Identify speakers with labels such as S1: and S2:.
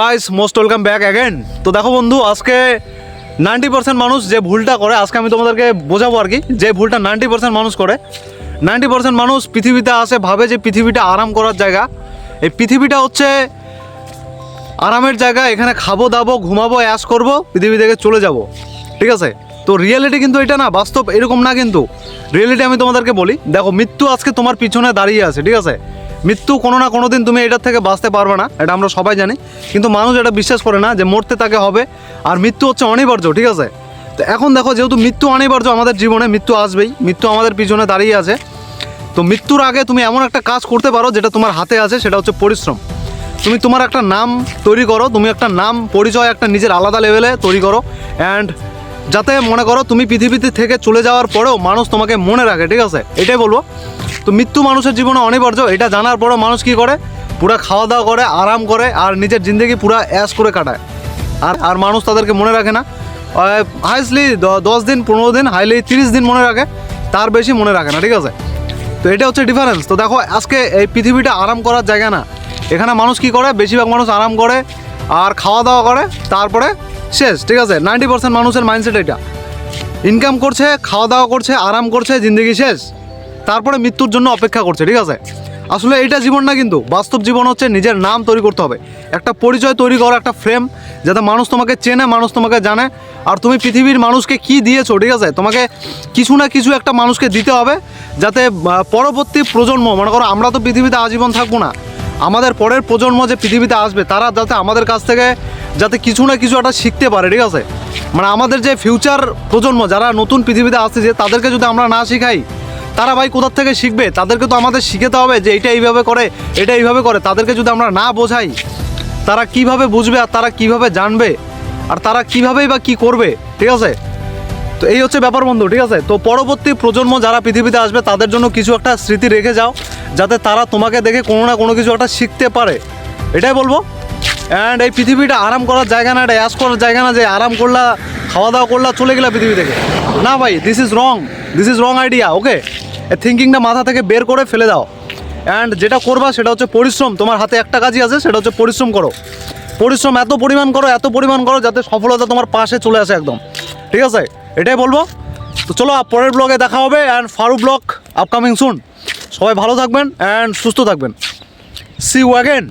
S1: Guys most welcome back again তো দেখো বন্ধু, আজকে নাইনটি পার্সেন্ট মানুষ যে ভুলটা করে, আজকে আমি তোমাদেরকে বোঝাবো আর কি, যে ভুলটা নাইনটি পার্সেন্ট মানুষ করে। নাইনটি পার্সেন্ট মানুষ পৃথিবীতে আসে, ভাবে যে পৃথিবীটা আরাম করার জায়গা। এই পৃথিবীটা হচ্ছে আরামের জায়গা, এখানে খাব, দাবো, ঘুমাবো অ্যাশ করব, পৃথিবী থেকে চলে যাব। ঠিক আছে? তো রিয়েলিটি কিন্তু এটা না, বাস্তব এরকম না কিন্তু। রিয়েলিটি আমি তোমাদেরকে বলি, দেখো, মৃত্যু আজকে তোমার পিছনে দাঁড়িয়ে আছে, ঠিক আছে? মৃত্যু কোনো না কোনো দিন তুমি এটার থেকে বাঁচতে পারবে না, এটা আমরা সবাই জানি। কিন্তু মানুষ এটা বিশ্বাস করে না যে মরতে তাকে হবে, আর মৃত্যু হচ্ছে অনিবার্য, ঠিক আছে? তো এখন দেখো, যেহেতু মৃত্যু অনিবার্য আমাদের জীবনে, মৃত্যু আসবেই, মৃত্যু আমাদের পিছনে দাঁড়িয়ে আছে। তো মৃত্যুর আগে তুমি এমন একটা কাজ করতে পারো যেটা তোমার হাতে আছে, সেটা হচ্ছে পরিশ্রম। তুমি তোমার একটা নাম তৈরি করো, তুমি একটা নাম পরিচয় একটা নিজের আলাদা লেভেলে তৈরি করো অ্যান্ড যাতে মনে করো তুমি পৃথিবীতে থেকে চলে যাওয়ার পরেও মানুষ তোমাকে মনে রাখে, ঠিক আছে? এটাই বলব। তো মৃত্যু মানুষের জীবনে অনিবার্য, এটা জানার পরেও মানুষ কি করে? পুরো খাওয়া দাওয়া করে, আরাম করে, আর নিজের জিন্দগি পুরো অ্যাশ করে কাটায়। আর আর মানুষ তাদেরকে মনে রাখে না। হাইসলি দশ দিন, পনেরো দিন হাইলি তিরিশ দিন মনে রাখে, তার বেশি মনে রাখে না, ঠিক আছে? তো এটা হচ্ছে ডিফারেন্স তো দেখো, আজকে এই পৃথিবীটা আরাম করার জায়গা না। এখানে মানুষ কি করে? বেশিরভাগ মানুষ আরাম করে, আর খাওয়া দাওয়া করে, তারপরে শেষ, ঠিক আছে? নাইনটি পার্সেন্ট মানুষের মাইন্ডসেট এটা। ইনকাম করছে, খাওয়া দাওয়া করছে, আরাম করছে, জিন্দগি শেষ। তারপরে মৃত্যুর জন্য অপেক্ষা করছে, ঠিক আছে? আসলে এটা জীবন না কিন্তু, বাস্তব জীবন হচ্ছে নিজের নাম তৈরি করতে হবে। একটা পরিচয় তৈরি করো, একটা ফ্রেম যাতে মানুষ তোমাকে চেনে, মানুষ তোমাকে জানে। আর তুমি পৃথিবীর মানুষকে কি দিয়েছ, ঠিক আছে? তোমাকে কিছু না কিছু একটা মানুষকে দিতে হবে, যাতে পরবর্তী প্রজন্ম, মনে করো আমরা তো পৃথিবীতে আজীবন থাকব না, আমাদের পরের প্রজন্ম যে পৃথিবীতে আসবে, তারা যাতে আমাদের কাছ থেকে যাতে কিছু না কিছু একটা শিখতে পারে, ঠিক আছে? মানে আমাদের যে ফিউচার প্রজন্ম, যারা নতুন পৃথিবীতে আসছে, যে তাদেরকে যদি আমরা না শিখাই তারা ভাই কোথার থেকে শিখবে? তাদেরকে তো আমাদের শিখাতে হবে যে এটা এইভাবে করে, এটা এইভাবে করে। তাদেরকে যদি আমরা না বোঝাই, তারা কীভাবে বুঝবে আর তারা কীভাবে জানবে? আর তারা কিভাবেই বা কি করবে? ঠিক আছে? তো এই হচ্ছে ব্যাপার বন্ধু, ঠিক আছে? তো পরবর্তী প্রজন্ম যারা পৃথিবীতে আসবে, তাদের জন্য কিছু একটা স্মৃতি রেখে যাও, যাতে তারা তোমাকে দেখে কোনো না কোনো কিছু একটা শিখতে পারে। এটাই বলব। অ্যান্ড এই পৃথিবীটা আরাম করার জায়গা না, এটা অ্যাশ করার জায়গা না যে আরাম করলা, খাওয়া দাওয়া করলা, চলে গেলা পৃথিবী থেকে। না ভাই this is wrong this is wrong idea okay থিঙ্কিংটা মাথা থেকে বের করে ফেলে দাও। অ্যান্ড যেটা করবা সেটা হচ্ছে পরিশ্রম। তোমার হাতে একটা কাজই আছে, সেটা হচ্ছে পরিশ্রম করো। পরিশ্রম এত পরিমাণ করো, এত পরিমাণ করো যাতে সফলতা তোমার পাশে চলে আসে একদম। ঠিক আছে? এটাই বলব। তো চলো পরের ব্লগে দেখা হবে অ্যান্ড ফারু ব্লগ আপকামিং সুন সবাই ভালো থাকবেন অ্যান্ড সুস্থ থাকবেন। C Wagen